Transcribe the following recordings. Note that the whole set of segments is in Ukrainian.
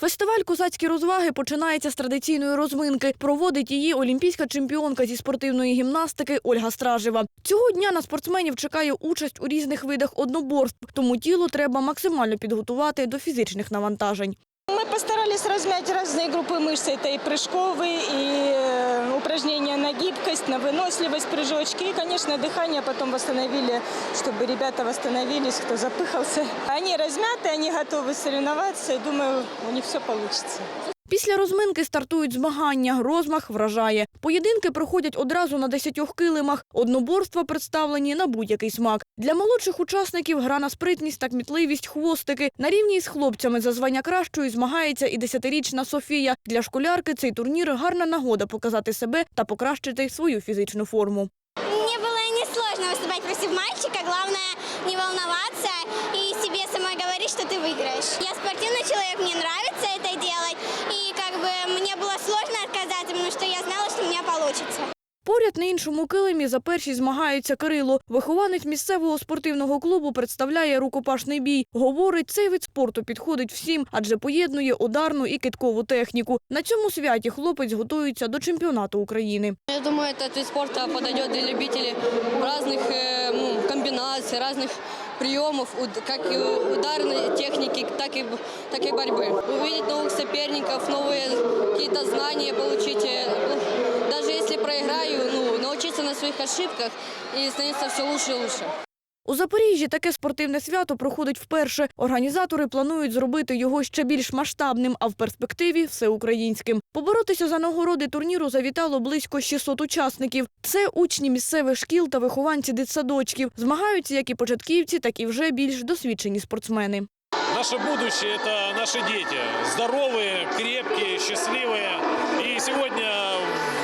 Фестиваль Козацькі розваги починається з традиційної розминки. Проводить її олімпійська чемпіонка зі спортивної гімнастики Ольга Стражева. Цього дня на спортсменів чекає участь у різних видах одноборств, тому тіло треба максимально підготувати до фізичних навантажень. Мы постарались размять разные группы мышц. Это и прыжковые, и на выносливость, прыжочки. И, конечно, дыхание потом восстановили, чтобы ребята восстановились, кто запыхался. Они размяты, они готовы соревноваться. И думаю, у них все получится. Після розминки стартують змагання. Розмах вражає. Поєдинки проходять одразу на десятьох килимах. Одноборства представлені на будь-який смак. Для молодших учасників гра на спритність та кмітливість хвостики. На рівні із хлопцями за звання кращої змагається і десятирічна Софія. Для школярки цей турнір гарна нагода показати себе та покращити свою фізичну форму. Мне было несложно выступать против мальчика. Главное что ты выиграешь. Я спортивный человек, мне нравится это делать. И как бы мне было сложно отказаться, потому что я знала, что у меня получится. Поряд на іншому килимі за перші змагаються Кирило. Вихованець місцевого спортивного клубу представляє рукопашний бій. Говорить, цей вид спорту підходить всім, адже поєднує ударну і киткову техніку. На цьому святі хлопець готується до чемпіонату України. Я думаю, этот вид спорта подойдет для любителей разных э, ну, комбинаций, разных приемов, уд- так и, так и борьбы. Увидеть новых соперников, новые какие-то знания получить. э, ну, Даже если проиграю, ну, научиться на своих ошибках и становиться все лучше и лучше. У Запоріжжі таке спортивне свято проходить вперше. Організатори планують зробити його ще більш масштабним, а в перспективі всеукраїнським. Поборотися за нагороди турніру завітало близько 600 учасників. Це учні місцевих шкіл та вихованці дитсадочків. Змагаються як і початківці, так і вже більш досвідчені спортсмени. Наше будущее – это наши дети. Здоровые, крепкие, счастливые. И сегодня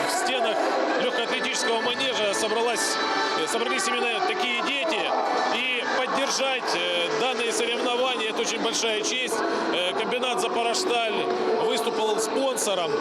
в стенах легкоатлетического манежа собралась, собрались именно такие дети. И поддержать э, данные соревнования – это очень большая честь. Э, Комбинат «Запорожсталь» выступил спонсором.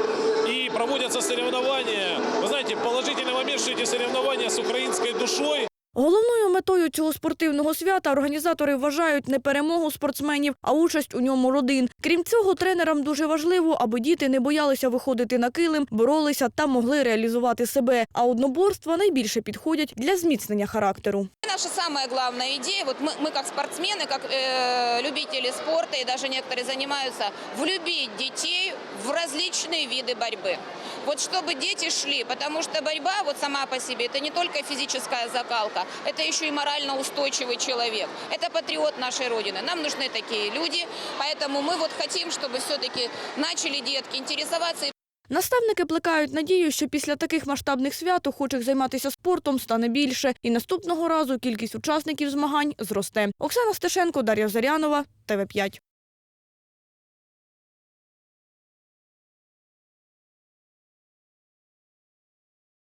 И проводятся соревнования. Вы знаете, положительный момент, что эти соревнования с украинской душой. Головною метою цього спортивного свята організатори вважають не перемогу спортсменів, а участь у ньому родин. Крім цього, тренерам дуже важливо, аби діти не боялися виходити на килим, боролися та могли реалізувати себе. А одноборства найбільше підходять для зміцнення характеру. Наша самая главная идея, вот мы, мы как спортсмены, как э, любители спорта и даже некоторые занимаются, влюбить детей в различные виды борьбы. Вот чтобы дети шли, потому что борьба вот сама по себе, это не только физическая закалка, это еще и морально устойчивый человек. Это патриот нашей Родины. Нам нужны такие люди, поэтому мы вот хотим, чтобы все-таки начали детки интересоваться Наставники плекають надію, що після таких масштабних свят охочих займатися спортом стане більше, і наступного разу кількість учасників змагань зросте. Оксана Стешенко, Дар'я Зарянова, ТВ 5